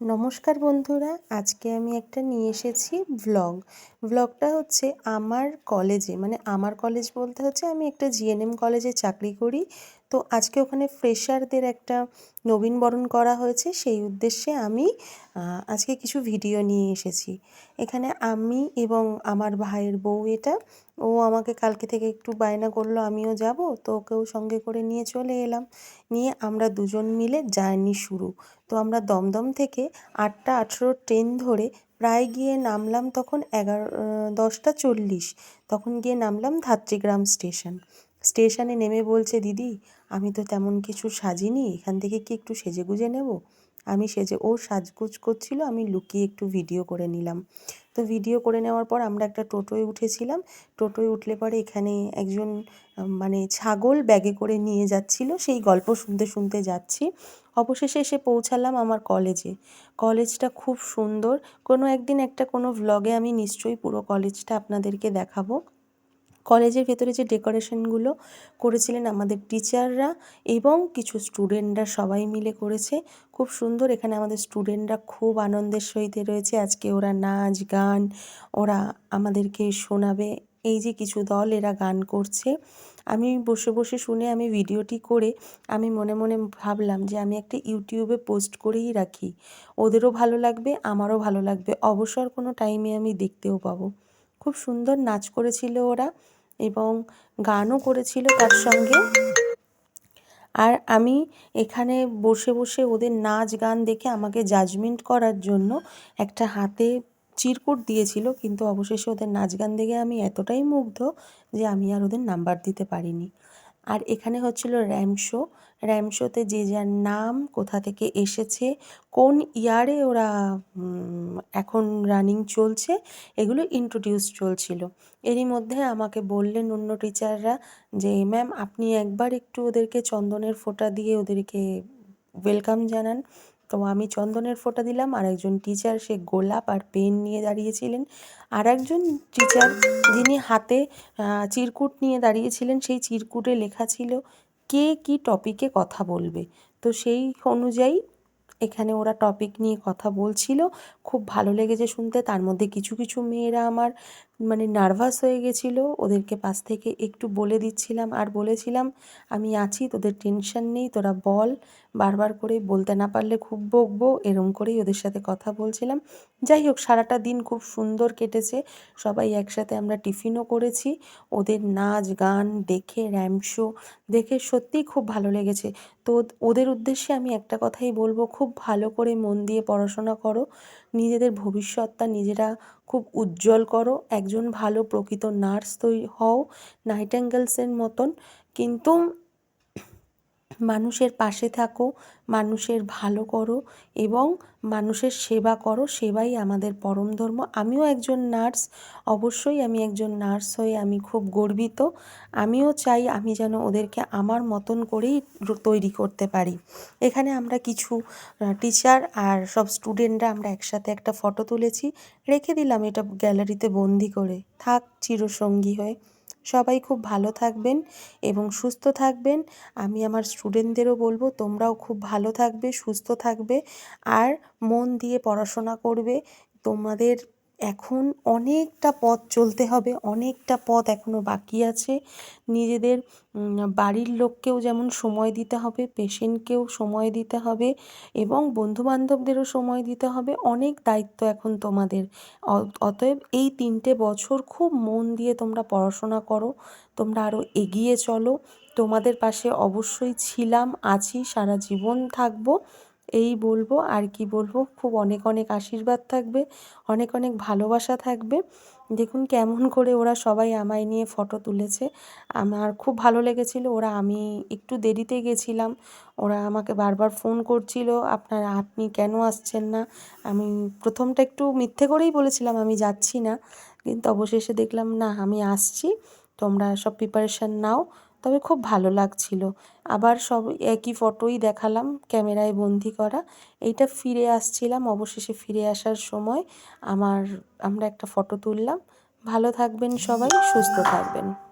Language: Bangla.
নমস্কার বন্ধুরা, আজকে আমি একটা নিয়ে এসেছি ব্লগ ব্লগটা হচ্ছে আমার কলেজে মানে আমার কলেজ বলতে হচ্ছে আমি একটা জিএনএম কলেজে চাকরি করি। তো আজকে ওখানে ফ্রেশারদের একটা নবীনবরণ করা হয়েছে। সেই উদ্দেশ্যে আমি আজকে কিছু ভিডিও নিয়ে এসেছি। এখানে আমি এবং আমার ভাইয়ের বউ এটা। ও আমাকে কালকে থেকে একটু বায়না করল, আমিও যাব। তো ওকেও সঙ্গে করে নিয়ে চলে এলাম। নিয়ে আমরা দুজন মিলে জার্নি শুরু। তো আমরা দমদম থেকে আটটা আঠেরো ট্রেন ধরে প্রায় গিয়ে নামলাম তখন এগারো দশটা চল্লিশ। তখন গিয়ে নামলাম ধাত্রীগ্রাম স্টেশন। স্টেশনে নেমে বলছে, দিদি, আমি তো তেমন কিছু সাজিনি, এখান থেকে কি একটু সেজে গুজে নেব? আমি সেজে, ও সাজগুজ করছিল, আমি লুকিয়ে একটু ভিডিও করে নিলাম। তো ভিডিও করে নেওয়ার পর আমরা একটা টোটোয় উঠেছিলাম। টোটোয় উঠলে পরে এখানে একজন মানে ছাগল ব্যাগে করে নিয়ে যাচ্ছিল। সেই গল্প শুনতে শুনতে যাচ্ছি। অবশেষে এসে পৌঁছালাম আমার কলেজে। কলেজটা খুব সুন্দর। কোনো একদিন একটা কোনো ভ্লগে আমি নিশ্চয়ই পুরো কলেজটা আপনাদেরকে দেখাবো। কলেজের ভেতরে যে ডেকোরেশনগুলো করেছিলেন আমাদের টিচাররা এবং কিছু স্টুডেন্টরা সবাই মিলে করেছে। খুব সুন্দর এখানে আমাদের স্টুডেন্টরা খুব আনন্দের সহিত রয়েছে। আজকে ওরা নাচ, গান, ওরা আমাদেরকে শোনাবে। এই যে কিছু দল এরা গান করছে। আমি বসে বসে শুনে আমি ভিডিওটি করে আমি মনে মনে ভাবলাম যে আমি একটা ইউটিউবে পোস্ট করেই রাখি। ওদেরও ভালো লাগবে, আমারও ভালো লাগবে। অবসর কোনো টাইমে আমি দেখতেও পাবো। খুব সুন্দর নাচ করেছিল ওরা। এবং গানও করেছিল তার সঙ্গে। আর আমি এখানে বসে বসে ওদের নাচ গান দেখে আমাকে জাজমেন্ট করার জন্য একটা হাতে চিরকুট দিয়েছিল, কিন্তু অবশেষে ওদের নাচ গান দেখে আমি এতটাই মুগ্ধ যে আমি আর ওদের নাম্বার দিতে পারিনি। আর এখানে হচ্ছিল র্যাম শো র্যাম শোতে যে যার নাম, কোথা থেকে এসেছে, কোন ইয়ারে ওরা এখন রানিং চলছে, এগুলো ইন্ট্রোডিউস চলছিল। এরই মধ্যে আমাকে বললেন অন্য টিচাররা যে, ম্যাম, আপনি একবার একটু ওদেরকে চন্দনের ফোঁটা দিয়ে ওদেরকে ওয়েলকাম জানান। তো আমি চন্দনের ফোঁটা দিলাম, আর একজন টিচার সে গোলাপ আর পেন নিয়ে দাঁড়িয়েছিলেন, আর একজন টিচার যিনি হাতে চিরকুট নিয়ে দাঁড়িয়েছিলেন, সেই চিরকুটে লেখা ছিল, কে কী টপিকে কথা বলবে? তো সেই অনুযায়ী এখানে ওরা টপিক নিয়ে কথা বলছিল, খুব ভালো লেগেছে শুনতে, তার মধ্যে কিছু কিছু মেয়েরা আমার মানে নার্ভাস হয়ে গেছিল। ওদেরকে পাশ থেকে একটু বলে দিচ্ছিলাম, আর বলেছিলাম, আমি আছি, তোদের টেনশন নেই, তোরা বল। বারবার করে বলতে না পারলে খুব বকবো, এরম করেই ওদের সাথে কথা বলছিলাম। যাই হোক, সারাটা দিন খুব সুন্দর কেটেছে। সবাই একসাথে আমরা টিফিনও করেছি। ওদের নাচ, গান দেখে র্যাম শো দেখে সত্যিই খুব ভালো লেগেছে। তো ওদের উদ্দেশ্যে আমি একটা কথাই বলব, খুব ভালো করে মন দিয়ে পড়াশোনা করো। নিজেদের ভবিষ্যৎটা নিজেরা খুব উজ্জ্বল করো। একজন ভালো প্রকৃত নার্স তৈরি হও নাইট অ্যাঙ্গেলসের মতন। কিন্তু মানুষের পাশে থাকো, মানুষের ভালো করো এবং মানুষের সেবা করো, সেবাই আমাদের পরম ধর্ম। আমিও একজন নার্স, অবশ্যই আমি একজন নার্স হয়ে আমি খুব গর্বিত। আমিও চাই আমি যেন ওদেরকে আমার মতন করেই তৈরি করতে পারি। এখানে আমরা কিছু টিচার আর সব স্টুডেন্টরা আমরা একসাথে একটা ফটো তুলেছি। রেখে দিলাম এটা গ্যালারিতে বন্দি করে। থাক চিরসঙ্গী হয়ে। সবাই খুব ভালো থাকবেন এবং সুস্থ থাকবেন। আমি আমার স্টুডেন্টদেরও বলব, তোমরাও খুব ভালো থাকবে, সুস্থ থাকবে, আর মন দিয়ে পড়াশোনা করবে। তোমাদের এখন অনেকটা পথ চলতে হবে, অনেকটা পথ এখনও বাকি আছে। নিজেদের বাড়ির লোককেও যেমন সময় দিতে হবে, পেশেন্টকেও সময় দিতে হবে এবং বন্ধুবান্ধবদেরও সময় দিতে হবে। অনেক দায়িত্ব এখন তোমাদের। অতএব এই তিনটে বছর খুব মন দিয়ে তোমরা পড়াশোনা করো, তোমরা আরও এগিয়ে চলো। তোমাদের পাশে অবশ্যই ছিলাম, আছি, সারা জীবন থাকব। এই বলব আর কি বলব। খুব অনেক অনেক আশীর্বাদ থাকবে, অনেক অনেক ভালোবাসা থাকবে। দেখুন কেমন করে ওরা সবাই আমায় নিয়ে ফটো তুলেছে। আমার খুব ভালো লেগেছিল, ওরা আমি একটু দেরিতে গেছিলাম, ওরা আমাকে বারবার ফোন করছিল, আপনার, আপনি কেন আসছেন না? আমি প্রথমটা একটু মিথ্যে করেই বলেছিলাম, আমি যাচ্ছি না। কিন্তু অবশেষে দেখলাম, না, আমি আসছি, তোমরা সব প্রিপারেশান নাও। তবে খুব ভালো লাগছিল। আবার সব একই ফটোই দেখালাম, ক্যামেরায় বন্দি করা। এইটা ফিরে আসছিলাম, অবশেষে ফিরে আসার সময়। আমার, আমরা একটা ফটো তুললাম। ভালো থাকবেন সবাই, সুস্থ থাকবেন।